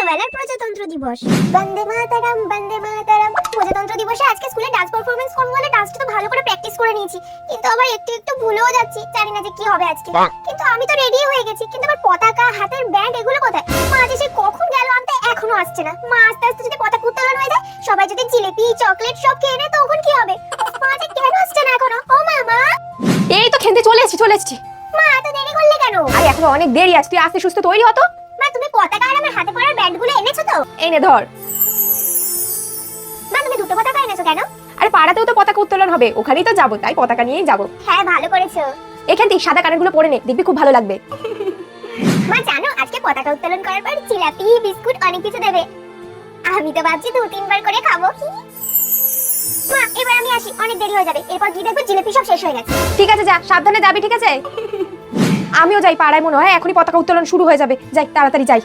ছোটবেলার প্রজাতন্ত্র দিবস। বন্দে মাতারাম বন্দে মাতারাম। প্রজাতন্ত্র দিবসে আজকে স্কুলে ডান্স পারফরমেন্স করব বলে ডান্সটা তো ভালো করে প্র্যাকটিস করে নিয়েছি। কিন্তু আবার একটু একটু ভুলেও যাচ্ছি জানি না যে কি হবে আজকে। কিন্তু আমি তো রেডি হয়ে গেছি কিন্তু আমার পতাকা হাতের ব্যান্ড এগুলো কোথায়? মা যে সে কখন গেল আনতে এখনও আসছে না। মা আস্তে আস্তে যদি পতাকা উত্তোলন হয়ে যায় সবাই যদি জিলিপি চকলেট সব খেয়ে নেয় তখন কি হবে? মা যে কেন আসছে না এখনও? ও মা মা! এই তো খেলতে চলে এসেছি চলে এসেছি। মা এত দেরি করলে কেন? আরে এখনও অনেক দেরি আছে তুই আস্তে সুস্থ তৈরি হতো। মা তুমি পতাকা আর আমার হাতে তো এই নে ধর। মা তুমি দুটো পতাকা এনেছো কেন? আরে পাড়াতেও তো পতাকা উত্তোলন হবে ওখানেই তো যাব তাই পতাকা নিয়েই যাব। হ্যাঁ ভালো করেছ। এখান থেকে সাদা কানেরগুলো পরে নে দেখবি খুব ভালো লাগবে। মা জানো আজকে পতাকা উত্তোলন করার পর জিলাপি বিস্কুট অনেক কিছু দেবে। আমি তো ভাবছি দু তিনবার করে খাব। মা এবার আমি আসি অনেক দেরি হয়ে যাবে। এরপর গিয়ে দেখব জিলাপি সব শেষ হয়ে গেছে। ঠিক আছে যা সাবধানে যাবি ঠিক আছে? আমিও যাই পাড়ায় মনে হয় এখনই পতাকা উত্তোলন শুরু হয়ে যাবে। যাই তাড়াতাড়ি যাই।